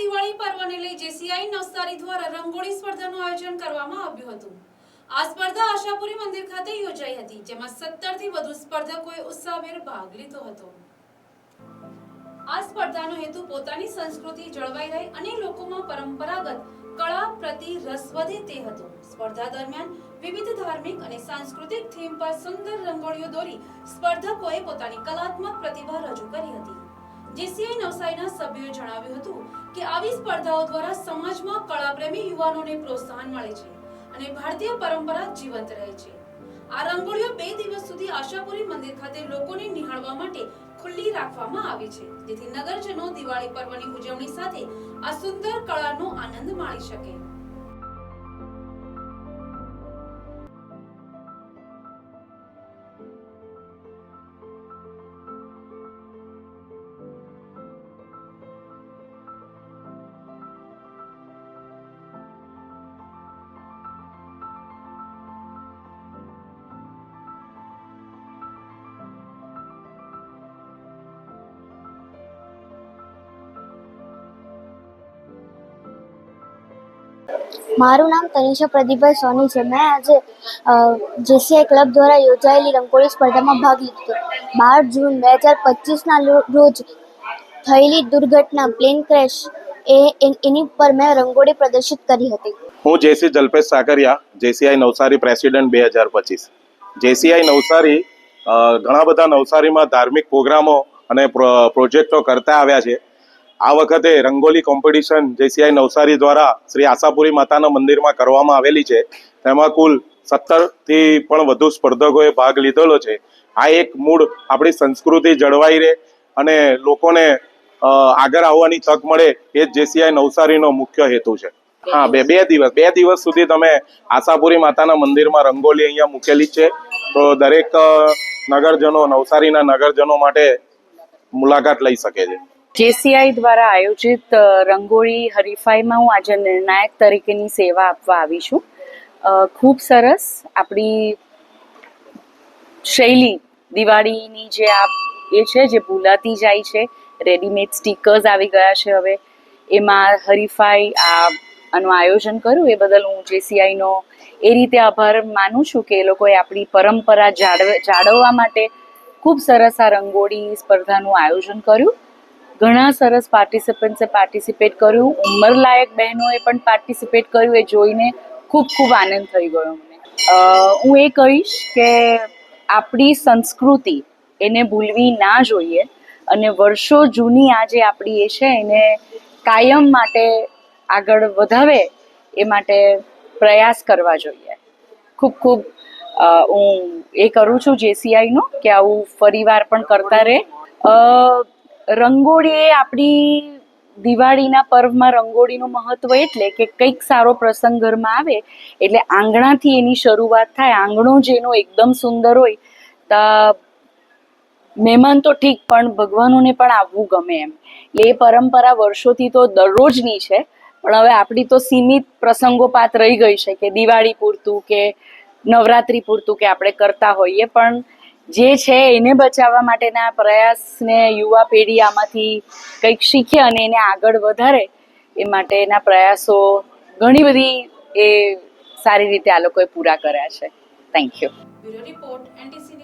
દિવાળી પર્વને લઈ જેસીઆઈ નવસારી દ્વારા રંગોળી સ્પર્ધાનું આયોજન કરવામાં આવ્યું હતું. આ સ્પર્ધા આશાપુરી મંદિર ખાતે યોજાઈ હતી, જેમાં 17 થી વધુ સ્પર્ધકોએ ઉત્સાહભેર ભાગ લીધો હતો. આ સ્પર્ધાનો હેતુ પોતાની સંસ્કૃતિ જળવાઈ રહે અને લોકોમાં પરંપરાગત કળા પ્રતિ રસ વધે તે હતો. સ્પર્ધા દરમિયાન વિવિધ ધાર્મિક અને સાંસ્કૃતિક થીમ પર સુંદર રંગોળીઓ દોરી સ્પર્ધકોએ પોતાની કલાત્મક પ્રતિભા રજૂ કરી હતી. જેસીઆઈ નવસારીના સભ્યોએ જણાવ્યું હતું કે આવી સ્પર્ધાઓ દ્વારા સમાજમાં કળાપ્રેમી યુવાનોને પ્રોત્સાહન મળે છે અને ભારતીય પરંપરા જીવંત રહે છે. આ રંગોળીઓ બે દિવસ સુધી આશાપુરી મંદિર ખાતે લોકોને નિહાળવા માટે ખુલ્લી રાખવામાં આવી છે. જેથી નગરજનો દિવાળી પર્વની ઉજવણી સાથે આ સુંદર કળાનો આનંદ માણી શકે. મારું નામ તનિષા પ્રદીપભાઈ સોની છે. મેં આજે જેસીઆઈ ક્લબ દ્વારા યોજાયેલી રંગોળી સ્પર્ધામાં ભાગ લીધો. બાર જૂન બે હજાર પચીસના રોજ થયેલી દુર્ઘટના, પ્લેન ક્રેશ, એ એની પર મેં રંગોળી પ્રદર્શિત કરી હતી. હું JC Jalpesh Sakariya, JCI Navsari president બે હજાર પચીસ. જેસીઆઈ નવસારી ઘણા બધા નવસારીમાં ધાર્મિક પ્રોગ્રામો અને પ્રો- પ્રોજેક્ટો કરતા આવ્યા છે. આ વખતે રંગોલી કોમ્પિટિશન જેસીઆઈ નવસારી દ્વારા શ્રી આશાપુરી માતાના મંદિરમાં કરવામાં આવેલી છે તેમાં કુલ સત્તરથી પણ વધુ સ્પર્ધકોએ ભાગ લીધેલો છે. આ એક મૂળ આપણી સંસ્કૃતિ જળવાઈ રહે અને લોકોને આગળ આવવાની તક મળે એ જ જેસીઆઈ નવસારીનો મુખ્ય હેતુ છે. હા બે બે દિવસ બે દિવસ સુધી તમે આશાપુરી માતાના મંદિરમાં રંગોલી અહીંયા મૂકેલી છે. તો દરેક નગરજનો નવસારીના નગરજનો માટે મુલાકાત લઈ શકે છે. જેસીઆઈ દ્વારા આયોજિત રંગોળી હરીફાઈમાં હું આજે નિર્ણાયક તરીકેની સેવા આપવા આવી છું. ખૂબ સરસ આપણી શૈલી, દિવાળીની જે આ એ છે, જે ભૂલાતી જાય છે, રેડીમેડ સ્ટીકર્સ આવી ગયા છે હવે. એમાં હરીફાઈ આ આનું આયોજન કર્યું, એ બદલ હું જેસીઆઈનો એ રીતે આભાર માનું છું કે એ લોકોએ આપણી પરંપરા જાળવ, જાળવવા માટે ખૂબ સરસ આ રંગોળી સ્પર્ધાનું આયોજન કર્યું. ઘણા સરસ પાર્ટિસિપન્ટ્સે પાર્ટિસિપેટ કર્યું. ઉંમરલાયક બહેનોએ પણ પાર્ટિસિપેટ કર્યું એ જોઈને ખૂબ ખૂબ આનંદ થઈ ગયો મને હું એ કહીશ કે આપણી સંસ્કૃતિ એને ભૂલવી ના જોઈએ અને વર્ષો જૂની આ જે આપણી એ છે એને કાયમ માટે આગળ વધાવે એ માટે પ્રયાસ કરવા જોઈએ. ખૂબ ખૂબ હું એ કરું છું જેસીઆઈનો કે આવું ફરીવાર પણ કરતા રહે. રંગોળી એ આપણી દિવાળીના પર્વમાં રંગોળીનું મહત્વ એટલે કે કંઈક સારો પ્રસંગ ઘરમાં આવે એટલે આંગણાથી એની શરૂઆત થાય. આંગણો જેનો એકદમ સુંદર હોય, તો મહેમાન તો ઠીક, પણ ભગવાનોને પણ આવવું ગમે એમ. એ પરંપરા વર્ષોથી તો દરરોજની છે, પણ હવે આપણી તો સીમિત પ્રસંગોપાત રહી ગઈ છે કે દિવાળી પૂરતું કે નવરાત્રી પૂરતું કે આપણે કરતા હોઈએ, પણ જે છે એને બચાવવા માટેના પ્રયાસને યુવા પેઢી આમાંથી કંઈક શીખે અને એને આગળ વધારે એ માટેના પ્રયાસો ઘણી બધી એ સારી રીતે આ લોકોએ પૂરા કર્યા છે. Thank you report NTC